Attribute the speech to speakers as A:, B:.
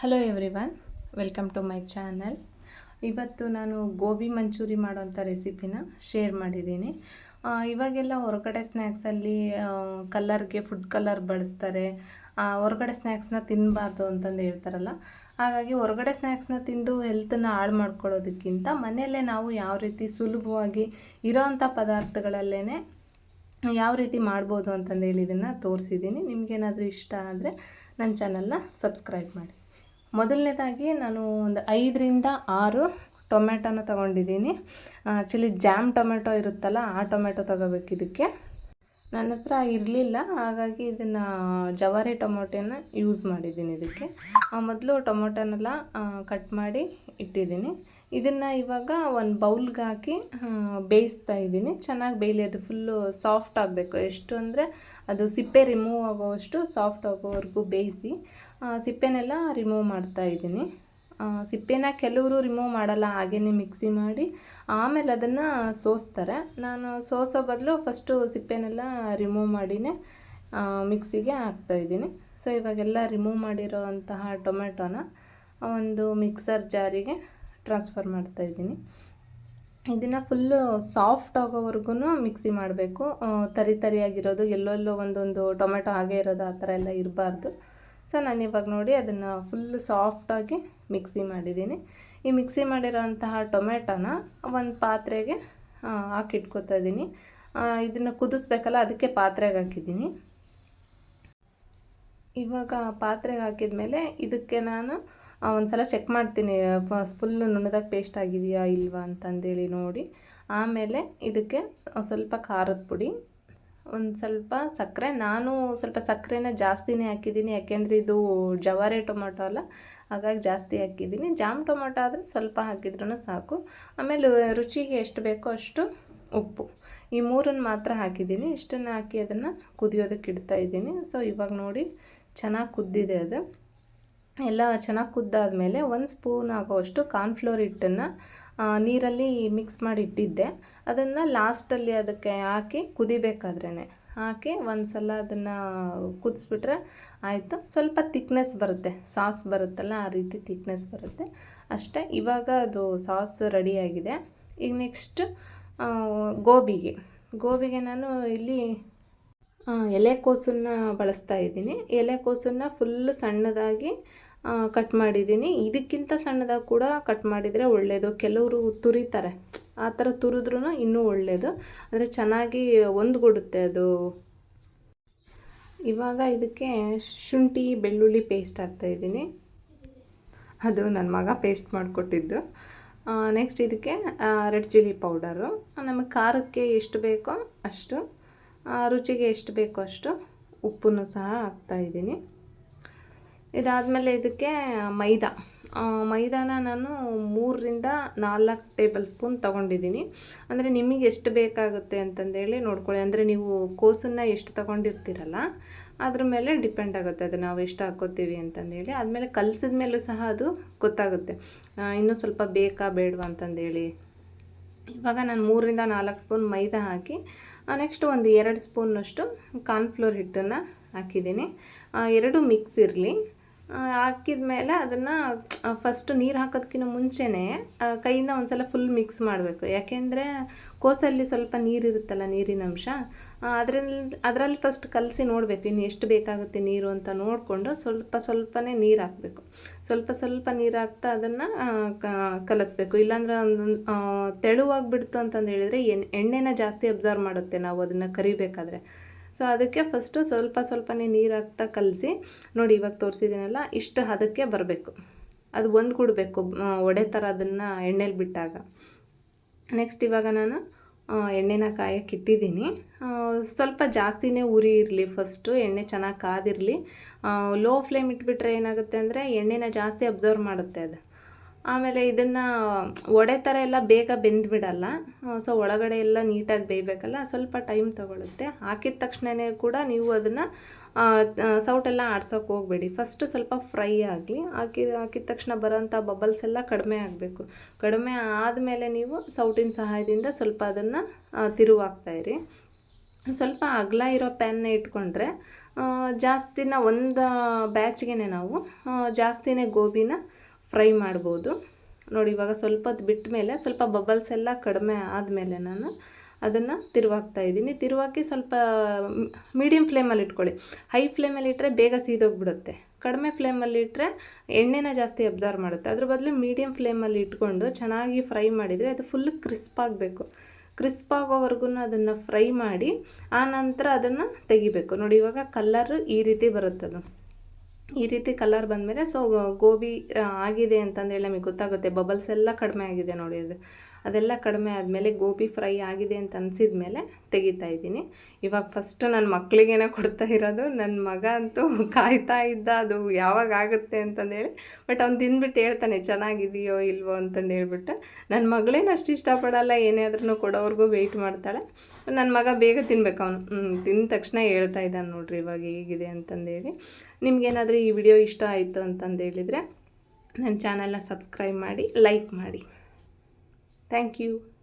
A: Hello everyone welcome to my channel ಇವತ್ತು ನಾನು ಗೋಬಿ ಮಂಚೂರಿ ಮಾಡೋಂಥ ರೆಸಿಪಿನ ಶೇರ್ ಮಾಡಿದ್ದೀನಿ. ಇವಾಗೆಲ್ಲ ಹೊರಗಡೆ ಸ್ನ್ಯಾಕ್ಸಲ್ಲಿ ಕಲರ್ಗೆ ಫುಡ್ ಕಲರ್ ಬಳಸ್ತಾರೆ. ಹೊರಗಡೆ ಸ್ನ್ಯಾಕ್ಸ್ನ ತಿನ್ನಬಾರ್ದು ಅಂತಂದು ಹೇಳ್ತಾರಲ್ಲ. ಹಾಗಾಗಿ ಹೊರಗಡೆ ಸ್ನ್ಯಾಕ್ಸ್ನ ತಿಂದು ಹೆಲ್ತನ್ನು ಹಾಳು ಮಾಡ್ಕೊಳ್ಳೋದಕ್ಕಿಂತ ಮನೆಯಲ್ಲೇ ನಾವು ಯಾವ ರೀತಿ ಸುಲಭವಾಗಿ ಇರೋವಂಥ ಪದಾರ್ಥಗಳಲ್ಲೇ ಯಾವ ರೀತಿ ಮಾಡ್ಬೋದು ಅಂತಂದು ಹೇಳಿ ಇದನ್ನು ತೋರಿಸಿದ್ದೀನಿ. ನಿಮಗೇನಾದರೂ ಇಷ್ಟ ಆದರೆ ನನ್ನ ಚಾನಲ್ನ ಸಬ್ಸ್ಕ್ರೈಬ್ ಮಾಡಿ. ಮೊದಲನೇದಾಗಿ ನಾನು ಒಂದು ಐದರಿಂದ ಆರು ಟೊಮೆಟೊನ ತೊಗೊಂಡಿದ್ದೀನಿ. ಆ್ಯಕ್ಚುಲಿ ಜಾಮ್ ಟೊಮೆಟೊ ಇರುತ್ತಲ್ಲ, ಆ ಟೊಮೆಟೊ ತೊಗೋಬೇಕು ಇದಕ್ಕೆ ನನ್ನ ಹತ್ರ ಇರಲಿಲ್ಲ, ಹಾಗಾಗಿ ಇದನ್ನು ಜವಾರಿ ಟೊಮೊಟೊನ ಯೂಸ್ ಮಾಡಿದ್ದೀನಿ ಇದಕ್ಕೆ. ಮೊದಲು ಟೊಮೊಟೊನೆಲ್ಲ ಕಟ್ ಮಾಡಿ ಇಟ್ಟಿದ್ದೀನಿ. ಇದನ್ನು ಇವಾಗ ಒಂದು ಬೌಲ್ಗೆ ಹಾಕಿ ಬೇಯಿಸ್ತಾ ಇದ್ದೀನಿ. ಚೆನ್ನಾಗಿ ಬೇಯಲಿ, ಅದು ಫುಲ್ಲು ಸಾಫ್ಟ್ ಆಗಬೇಕು. ಎಷ್ಟು ಅಂದರೆ ಅದು ಸಿಪ್ಪೆ ರಿಮೂವ್ ಆಗೋವಷ್ಟು ಸಾಫ್ಟ್ ಆಗೋವರೆಗೂ ಬೇಯಿಸಿ ಸಿಪ್ಪೆನೆಲ್ಲ ರಿಮೂವ್ ಮಾಡ್ತಾ ಇದ್ದೀನಿ. ಸಿಪ್ಪೆನ ಕೆಲವರು ರಿಮೂವ್ ಮಾಡಲ್ಲ ಹಾಗೇ ಮಿಕ್ಸಿ ಮಾಡಿ ಆಮೇಲೆ ಅದನ್ನು ಸೋಸ್ತಾರೆ. ನಾನು ಸೋಸೋ ಬದಲು ಫಸ್ಟು ಸಿಪ್ಪೆನೆಲ್ಲ ರಿಮೂವ್ ಮಾಡಿನೇ ಮಿಕ್ಸಿಗೆ ಹಾಕ್ತಾಯಿದ್ದೀನಿ ಸೊ ಇವಾಗೆಲ್ಲ ರಿಮೂವ್ ಮಾಡಿರೋ ಅಂತಹ ಟೊಮೆಟೊನ ಒಂದು ಮಿಕ್ಸರ್ ಜಾರಿಗೆ ಟ್ರಾನ್ಸ್ಫರ್ ಮಾಡ್ತಾಯಿದ್ದೀನಿ ಇದನ್ನು ಫುಲ್ಲು ಸಾಫ್ಟ್ ಆಗೋವರೆಗೂ ಮಿಕ್ಸಿ ಮಾಡಬೇಕು. ತರಿ ತರಿಯಾಗಿರೋದು, ಎಲ್ಲೆಲ್ಲೋ ಒಂದೊಂದು ಟೊಮೆಟೊ ಹಾಗೆ ಇರೋದು, ಆ ಥರ ಎಲ್ಲ ಇರಬಾರ್ದು. ಸೊ ನಾನು ಇವಾಗ ನೋಡಿ ಅದನ್ನು ಫುಲ್ಲು ಸಾಫ್ಟಾಗಿ ಮಿಕ್ಸಿ ಮಾಡಿದ್ದೀನಿ. ಈ ಮಿಕ್ಸಿ ಮಾಡಿರೋಂತಹ ಟೊಮೆಟೊನ ಒಂದು ಪಾತ್ರೆಗೆ ಹಾಕಿಟ್ಕೋತಾ ಇದ್ದೀನಿ ಇದನ್ನು ಕುದಿಸ್ಬೇಕಲ್ಲ ಅದಕ್ಕೆ ಪಾತ್ರೆಗೆ ಹಾಕಿದ್ದೀನಿ. ಇವಾಗ ಪಾತ್ರೆಗೆ ಹಾಕಿದ್ಮೇಲೆ ಇದಕ್ಕೆ ನಾನು ಒಂದು ಸಲ ಚೆಕ್ ಮಾಡ್ತೀನಿ. ಫುಲ್ಲು ನುಣ್ಣದಾಗ ಪೇಸ್ಟ್ ಆಗಿದೆಯಾ ಇಲ್ವಾ ಅಂತಂದೇಳಿ ನೋಡಿ. ಆಮೇಲೆ ಇದಕ್ಕೆ ಸ್ವಲ್ಪ ಖಾರದ ಪುಡಿ ಒಂದು ಸ್ವಲ್ಪ ಸಕ್ಕರೆ. ನಾನು ಸ್ವಲ್ಪ ಸಕ್ಕರೆನ ಜಾಸ್ತಿನೇ ಹಾಕಿದ್ದೀನಿ. ಯಾಕೆಂದರೆ ಇದು ಜವಾರಿ ಟೊಮೊಟೊ ಅಲ್ಲ, ಹಾಗಾಗಿ ಜಾಸ್ತಿ ಹಾಕಿದ್ದೀನಿ. ಜಾಮ್ ಟೊಮೊಟೊ ಆದರೆ ಸ್ವಲ್ಪ ಹಾಕಿದ್ರೂ ಸಾಕು. ಆಮೇಲೆ ರುಚಿಗೆ ಎಷ್ಟು ಬೇಕೋ ಅಷ್ಟು ಉಪ್ಪು. ಈ ಮೂರನ್ನು ಮಾತ್ರ ಹಾಕಿದ್ದೀನಿ. ಇಷ್ಟನ್ನು ಹಾಕಿ ಅದನ್ನು ಕುದಿಯೋದಕ್ಕೆ ಇಡ್ತಾ ಇದ್ದೀನಿ. ಸೊ ಇವಾಗ ನೋಡಿ, ಚೆನ್ನಾಗಿ ಕುದ್ದಿದೆ ಅದು. ಎಲ್ಲ ಚೆನ್ನಾಗಿ ಕುದ್ದಾದಮೇಲೆ ಒಂದು ಸ್ಪೂನ್ ಆಗೋವಷ್ಟು ಕಾರ್ನ್ಫ್ಲೋರ್ ಹಿಟ್ಟನ್ನು ನೀರಲ್ಲಿ ಮಿಕ್ಸ್ ಮಾಡಿ ಇಟ್ಟಿದ್ದೆ. ಅದನ್ನು ಲಾಸ್ಟಲ್ಲಿ ಅದಕ್ಕೆ ಹಾಕಿ ಕುದಿಬೇಕಾದ್ರೇ ಹಾಕಿ ಒಂದು ಸಲ ಅದನ್ನು ಕುದಿಸ್ಬಿಟ್ರೆ ಆಯಿತು. ಸ್ವಲ್ಪ ತಿಕ್ನೆಸ್ ಬರುತ್ತೆ. ಸಾಸ್ ಬರುತ್ತಲ್ಲ ಆ ರೀತಿ ತಿಕ್ನೆಸ್ ಬರುತ್ತೆ. ಅಷ್ಟೇ, ಇವಾಗ ಅದು ಸಾಸ್ ರೆಡಿಯಾಗಿದೆ ಈಗ ನೆಕ್ಸ್ಟ್ ಗೋಬಿಗೆ. ಗೋಬಿಗೆ ನಾನು ಇಲ್ಲಿ ಎಲೆಕೋಸನ್ನು ಎಲೆಕೋಸನ್ನ ಬಳಸ್ತಾ ಇದ್ದೀನಿ. ಎಲೆಕೋಸನ್ನು ಫುಲ್ ಸಣ್ಣದಾಗಿ ಕಟ್ ಮಾಡಿದ್ದೀನಿ. ಇದಕ್ಕಿಂತ ಸಣ್ಣದಾಗಿ ಕೂಡ ಕಟ್ ಮಾಡಿದರೆ ಒಳ್ಳೆಯದು ಕೆಲವರು ತುರಿತಾರೆ. ಆ ಥರ ತುರಿದ್ರೂ ಇನ್ನೂ ಒಳ್ಳೆಯದು ಅಂದರೆ ಚೆನ್ನಾಗಿ ಒಂದುಗೂಡುತ್ತೆ ಅದು. ಇವಾಗ ಇದಕ್ಕೆ ಶುಂಠಿ, ಬೆಳ್ಳುಳ್ಳಿ ಪೇಸ್ಟ್ ಹಾಕ್ತಾಯಿದ್ದೀನಿ ಅದು ನನ್ನ ಮಗ ಪೇಸ್ಟ್ ಮಾಡಿಕೊಟ್ಟಿದ್ದು. ನೆಕ್ಸ್ಟ್ ಇದಕ್ಕೆ ರೆಡ್ ಚಿಲ್ಲಿ ಪೌಡರು ನಮಗೆ ಖಾರಕ್ಕೆ ಎಷ್ಟು ಬೇಕೋ ಅಷ್ಟು ರುಚಿಗೆ ಎಷ್ಟು ಬೇಕೋ ಅಷ್ಟು ಉಪ್ಪನ್ನು ಸಹ ಹಾಕ್ತಾಯಿದ್ದೀನಿ ಇದಾದಮೇಲೆ ಇದಕ್ಕೆ ಮೈದಾ. ಮೈದಾನ ನಾನು ಮೂರರಿಂದ ನಾಲ್ಕು ಟೇಬಲ್ ಸ್ಪೂನ್ ತೊಗೊಂಡಿದ್ದೀನಿ. ಅಂದರೆ ನಿಮಗೆ ಎಷ್ಟು ಬೇಕಾಗುತ್ತೆ ಅಂತಂದೇಳಿ ನೋಡ್ಕೊಳ್ಳಿ. ಅಂದರೆ ನೀವು ಕೋಸನ್ನು ಎಷ್ಟು ತೊಗೊಂಡಿರ್ತೀರಲ್ಲ, ಅದ್ರ ಮೇಲೆ ಡಿಪೆಂಡ್ ಆಗುತ್ತೆ ಅದು ನಾವು ಎಷ್ಟು ಹಾಕ್ಕೋತೀವಿ ಅಂತಂದೇಳಿ. ಆದಮೇಲೆ ಕಲಸಿದ ಮೇಲೂ ಸಹ ಅದು ಗೊತ್ತಾಗುತ್ತೆ. ಇನ್ನೂ ಸ್ವಲ್ಪ ಬೇಕಾ ಬೇಡವಾ ಅಂತಂದೇಳಿ. ಇವಾಗ ನಾನು ಮೂರರಿಂದ ನಾಲ್ಕು ಸ್ಪೂನ್ ಮೈದಾ ಹಾಕಿ ನೆಕ್ಸ್ಟ್ ಒಂದು ಎರಡು ಸ್ಪೂನಷ್ಟು ಕಾರ್ನ್ಫ್ಲೋರ್ ಹಿಟ್ಟನ್ನು ಹಾಕಿದ್ದೀನಿ. ಎರಡು ಮಿಕ್ಸ್ ಇರಲಿ. ಹಾಕಿದ ಮೇಲೆ ಅದನ್ನು ಫಸ್ಟ್ ನೀರು ಹಾಕೋದಕ್ಕಿಂತ ಮುಂಚೆನೇ ಕೈಯಿಂದ ಒಂದು ಸಲ ಫುಲ್ ಮಿಕ್ಸ್ ಮಾಡಬೇಕು. ಯಾಕೆಂದರೆ ಕೋಸಲ್ಲಿ ಸ್ವಲ್ಪ ನೀರಿರುತ್ತಲ್ಲ ನೀರಿನ ಅಂಶ ಅದರಲ್ಲಿ ಅದರಲ್ಲಿ ಫಸ್ಟ್ ಕಲಸಿ ನೋಡಬೇಕು ಇನ್ನು ಎಷ್ಟು ಬೇಕಾಗುತ್ತೆ ನೀರು ಅಂತ ನೋಡಿಕೊಂಡು ಸ್ವಲ್ಪ ಸ್ವಲ್ಪನೇ ನೀರು ಹಾಕಬೇಕು. ಸ್ವಲ್ಪ ಸ್ವಲ್ಪ ನೀರು ಹಾಕ್ತಾ ಅದನ್ನು ಕಲಿಸ್ಬೇಕು. ಇಲ್ಲಾಂದ್ರೆ ಒಂದೊಂದು ತೆಳುವಾಗಿಬಿಡ್ತು ಅಂತಂದು ಹೇಳಿದರೆ ಎಣ್ಣೆ ಎಣ್ಣೆನ ಜಾಸ್ತಿ ಅಬ್ಸರ್ವ್ ಮಾಡುತ್ತೆ ನಾವು ಅದನ್ನು ಕರಿಬೇಕಾದ್ರೆ. ಸೊ ಅದಕ್ಕೆ ಫಸ್ಟು ಸ್ವಲ್ಪ ಸ್ವಲ್ಪನೇ ನೀರು ಹಾಕ್ತಾ ಕಲಸಿ, ನೋಡಿ ಇವಾಗ ತೋರಿಸಿದ್ದೀನಲ್ಲ, ಇಷ್ಟು ಹದಕ್ಕೆ ಬರಬೇಕು. ಅದು ಒಂದು ಕೊಡಬೇಕು ಒಡೆ ಥರ ಅದನ್ನು ಎಣ್ಣೆಲಿ ಬಿಟ್ಟಾಗ. ನೆಕ್ಸ್ಟ್ ಇವಾಗ ನಾನು ಎಣ್ಣೆನ ಕಾಯಕ್ಕೆ ಇಟ್ಟಿದ್ದೀನಿ. ಸ್ವಲ್ಪ ಜಾಸ್ತಿನೇ ಉರಿ ಇರಲಿ ಫಸ್ಟು ಎಣ್ಣೆ ಚೆನ್ನಾಗಿ ಕಾದಿರಲಿ. ಲೋ ಫ್ಲೇಮ್ ಇಟ್ಬಿಟ್ರೆ ಏನಾಗುತ್ತೆ ಅಂದರೆ, ಎಣ್ಣೆನ ಜಾಸ್ತಿ ಅಬ್ಸರ್ವ್ ಮಾಡುತ್ತೆ ಅದು. ಆಮೇಲೆ ಇದನ್ನು ಒಡೆ ಥರ ಎಲ್ಲ ಬೇಗ ಬೆಂದ್ಬಿಡಲ್ಲ ಸೊ ಒಳಗಡೆ ಎಲ್ಲ ನೀಟಾಗಿ ಬೇಯಬೇಕಲ್ಲ, ಸ್ವಲ್ಪ ಟೈಮ್ ತಗೊಳುತ್ತೆ. ಹಾಕಿದ ತಕ್ಷಣವೇ ಕೂಡ ನೀವು ಅದನ್ನು ಸೌಟೆಲ್ಲ ಆಡ್ಸೋಕೆ ಹೋಗಬೇಡಿ. ಫಸ್ಟು ಸ್ವಲ್ಪ ಫ್ರೈ ಆಗಲಿ, ಹಾಕಿ ಹಾಕಿದ ತಕ್ಷಣ ಬರೋಂಥ ಬಬಲ್ಸ್ ಎಲ್ಲ ಕಡಿಮೆ ಆಗಬೇಕು. ಕಡಿಮೆ ಆದಮೇಲೆ ನೀವು ಸೌಟಿನ ಸಹಾಯದಿಂದ ಸ್ವಲ್ಪ ಅದನ್ನು ತಿರುವಾಗ್ತಾಯಿರಿ ಸ್ವಲ್ಪ ಅಗಲ ಇರೋ ಪ್ಯಾನ್ನ ಇಟ್ಕೊಂಡ್ರೆ ಜಾಸ್ತಿನ ಒಂದು ಬ್ಯಾಚ್ಗೆ ನಾವು ಜಾಸ್ತಿನೇ ಗೋಬಿನ ಫ್ರೈ ಮಾಡ್ಬೋದು. ನೋಡಿ, ಇವಾಗ ಸ್ವಲ್ಪ ಹೊತ್ತು ಬಿಟ್ಟ ಮೇಲೆ ಸ್ವಲ್ಪ ಬಬಲ್ಸ್ ಎಲ್ಲ ಕಡಿಮೆ ಆದಮೇಲೆ ನಾನು ಅದನ್ನು ತಿರುವಾಕ್ತಾ ಇದ್ದೀನಿ. ತಿರುವಾಕಿ ಸ್ವಲ್ಪ ಮೀಡಿಯಮ್ ಫ್ಲೇಮಲ್ಲಿ ಇಟ್ಕೊಳ್ಳಿ. ಹೈ ಫ್ಲೇಮಲ್ಲಿ ಇಟ್ಟರೆ ಬೇಗ ಸೀದೋಗ್ಬಿಡುತ್ತೆ. ಕಡಿಮೆ ಫ್ಲೇಮಲ್ಲಿ ಇಟ್ಟರೆ ಎಣ್ಣೆನ ಜಾಸ್ತಿ ಅಬ್ಸರ್ವ್ ಮಾಡುತ್ತೆ. ಅದ್ರ ಬದಲು ಮೀಡಿಯಮ್ ಫ್ಲೇಮಲ್ಲಿ ಇಟ್ಕೊಂಡು ಚೆನ್ನಾಗಿ ಫ್ರೈ ಮಾಡಿದರೆ ಅದು ಫುಲ್ ಕ್ರಿಸ್ಪ್ ಆಗಬೇಕು. ಕ್ರಿಸ್ಪ್ ಆಗೋವರೆಗೂ ಅದನ್ನು ಫ್ರೈ ಮಾಡಿ ಆ ನಂತರ ಅದನ್ನು ತೆಗಿಬೇಕು. ನೋಡಿ, ಇವಾಗ ಕಲ್ಲರ್ ಈ ರೀತಿ ಬರುತ್ತದು. ಈ ರೀತಿ ಕಲರ್ ಬಂದಮೇಲೆ ಸೊ ಗೋಬಿ ಆಗಿದೆ ಅಂತಂದೇಳಿ ನಮಗೆ ಗೊತ್ತಾಗುತ್ತೆ. ಬಬಲ್ಸ್ ಎಲ್ಲ ಕಡಿಮೆ ಆಗಿದೆ ನೋಡಿ ಅದು. ಅದೆಲ್ಲ ಕಡಿಮೆ ಆದಮೇಲೆ ಗೋಬಿ ಫ್ರೈ ಆಗಿದೆ ಅಂತ ಅನಿಸಿದ ಮೇಲೆ ತೆಗಿತಾ ಇದ್ದೀನಿ. ಇವಾಗ ಫಸ್ಟ್ ನನ್ನ ಮಕ್ಕಳಿಗೇನೆ ಕೊಡ್ತಾ ಇರೋದು ನನ್ನ ಮಗ ಅಂತೂ ಕಾಯ್ತಾ ಇದ್ದ, ಅದು ಯಾವಾಗ ಆಗುತ್ತೆ ಅಂತಂದೇಳಿ. ಬಟ್ ಅವ್ನು ತಿಂದ್ಬಿಟ್ಟು ಹೇಳ್ತಾನೆ, ಚೆನ್ನಾಗಿದೆಯೋ ಇಲ್ವೋ ಅಂತಂದು ಹೇಳ್ಬಿಟ್ಟು. ನನ್ನ ಮಗಳೇನು ಅಷ್ಟು ಇಷ್ಟಪಡಲ್ಲ, ಏನೇ ಆದ್ರೂ ಕೊಡೋವ್ರಿಗೂ ವೆಯ್ಟ್ ಮಾಡ್ತಾಳೆ. ನನ್ನ ಮಗ ಬೇಗ ತಿನ್ಬೇಕು ಅವನು. ತಿಂದ ತಕ್ಷಣ ಹೇಳ್ತಾ ಇದ್ದಾನೆ ನೋಡ್ರಿ ಇವಾಗ ಹೇಗಿದೆ ಅಂತಂದೇಳಿ. ನಿಮ್ಗೇನಾದರೂ ಈ ವಿಡಿಯೋ ಇಷ್ಟ ಆಯಿತು ಅಂತಂದು ಹೇಳಿದರೆ ನನ್ನ ಚಾನಲ್ನ ಸಬ್ಸ್ಕ್ರೈಬ್ ಮಾಡಿ ಲೈಕ್ ಮಾಡಿ. Thank you.